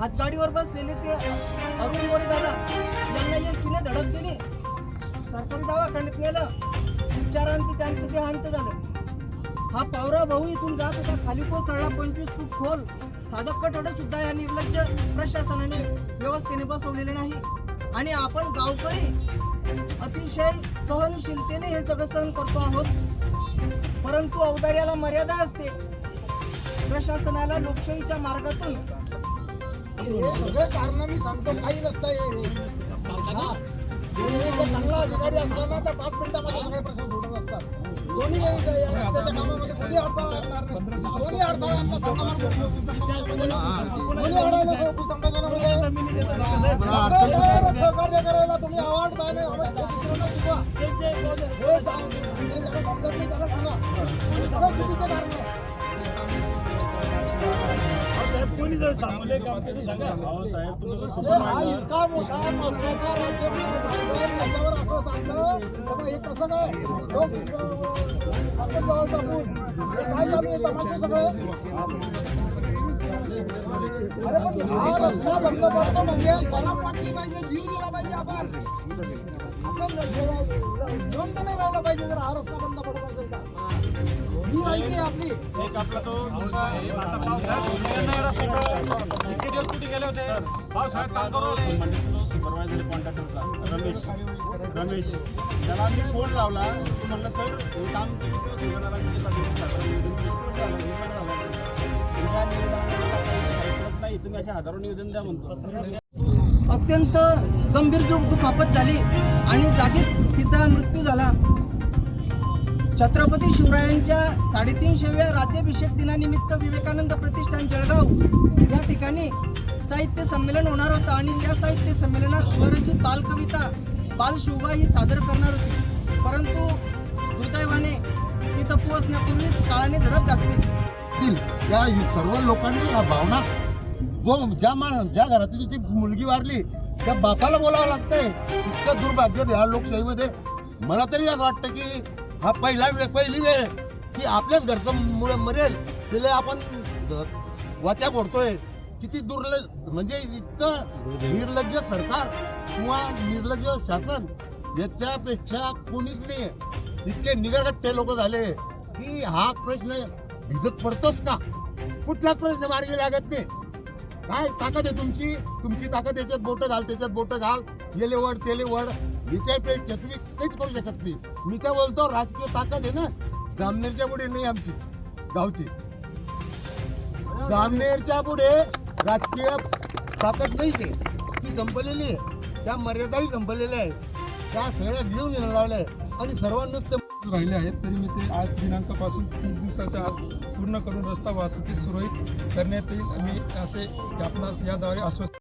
हातगाडीवर बसलेले ते अरुण मोरे दादा यांना एसटीने धडक दिली. सरकारी दवाखान्यात नेलं. उपचारांत त्यांचं देहांत झालं. हा पावरा भाऊ इथून जात होता. खाली कोसळला. पंचवीस फूट खोल. साधक कटोडं सुद्धा या निर्लज्ज प्रशासनाने व्यवस्थेने बसवलेले नाही. आणि आपण गावकरी अतिशय सहनशीलतेने हे सगळं सहन करतो आहोत. परंतु अवधार्याला मर्यादा असते. प्रशासनाला लोकशाहीच्या मार्गातून हे सगळे कारण मी सांगतो काही नसतं हे चांगला अधिकारी तर पाच मिनिटामध्ये सगळे प्रश्न सोडत असतात. कोणी रस्त्याच्या कामामध्ये कोणी अडथळा नाही. कोणी अडथळा आणला कोणी अडवलं संपादनामध्ये सहकार्य करायला तुम्ही आवाज हे त्याला सांगा. कारण इतका मोठा महत्त्वाचा राज्य त्याच्यावर असं सांगतं. हे कसं काय? लोक अं, आपण जवळ टाकून. हे काय चालू आहे तमाशे सगळे? अरे पण हा रस्ता बंद पडतो म्हणजे शरम वाटली पाहिजे जीव दिला पाहिजे आपण. आपण नोंद नाही राहिला पाहिजे जर हा रस्ता बंद पडत असेल तर. ही माहिती आहे आपली. एक आपला तो इतके दिवस कुठे गेले होते? पावसाळ्यात काम करू सुपरवायझर रमेश. रमेश. त्याला मी फोन लावला. तो म्हणलं सर हे काम तुम्ही हजारो निवेदन द्या म्हणतो अत्यंत गंभीर दु दुखापत झाली आणि जागीच तिचा मृत्यू झाला. छत्रपती शिवरायांच्या साडेतीनशेव्या राज्याभिषेक दिनानिमित्त विवेकानंद प्रतिष्ठान जळगाव या ठिकाणी साहित्य संमेलन होणार होतं आणि त्या साहित्य संमेलनात स्वरचित बालकविता बाल ही सादर करणार होती. परंतु दुर्दैवाने तिथं पोहोचण्यापूर्वीच काळाने झडप घातली या सर्व लोकांनी या भावना जो ज्या मा ज्या घरातली ती मुलगी वारली त्या बापाला बोलावं लागतंय. इतकं दुर्भाग्य ह्या लोकशाहीमध्ये. मला तरी असं वाटतं की हा पहिला वेळ पहिली वेळ. की आपल्याच घरचं मुळे मरेल तिला आपण ग- वाचा फोडतोय. किती दुर्लज म्हणजे इतकं निर्लज्ज सरकार किंवा निर्लज्ज शासन याच्यापेक्षा कोणीच नाही इतके निगरगट्टे लोक झाले. की हा प्रश्न भिजत पडतोच का? कुठलाच प्रश्न मार्गी लागत नाही. काय ताकद आहे तुमची? तुमची ताकद याच्यात बोट घाल त्याच्यात बोट घाल. गेले वड तेले वड. याच्यापेक्षा तुम्ही काहीच करू शकत नाही. मी काय बोलतो राजकीय ताकद आहे ना? जामनेरच्या पुढे नाही आमची गावची. जामनेरच्या पुढे राजकीय ताकद नाहीच आहे ती संपलेली आहे. त्या मर्यादाही संपलेल्या आहेत. त्या सगळ्या घेऊन येणं लावल्या आहेत. आणि सर्वांनाच ते राहिले आहेत तरी मी ते आज दिनांकापासून तीस दिवसाच्या आत पूर्ण करून रस्ता वाहतुकीस सुरळीत करण्यात येईल. आणि असे आपणास याद्वारे आश्वस्त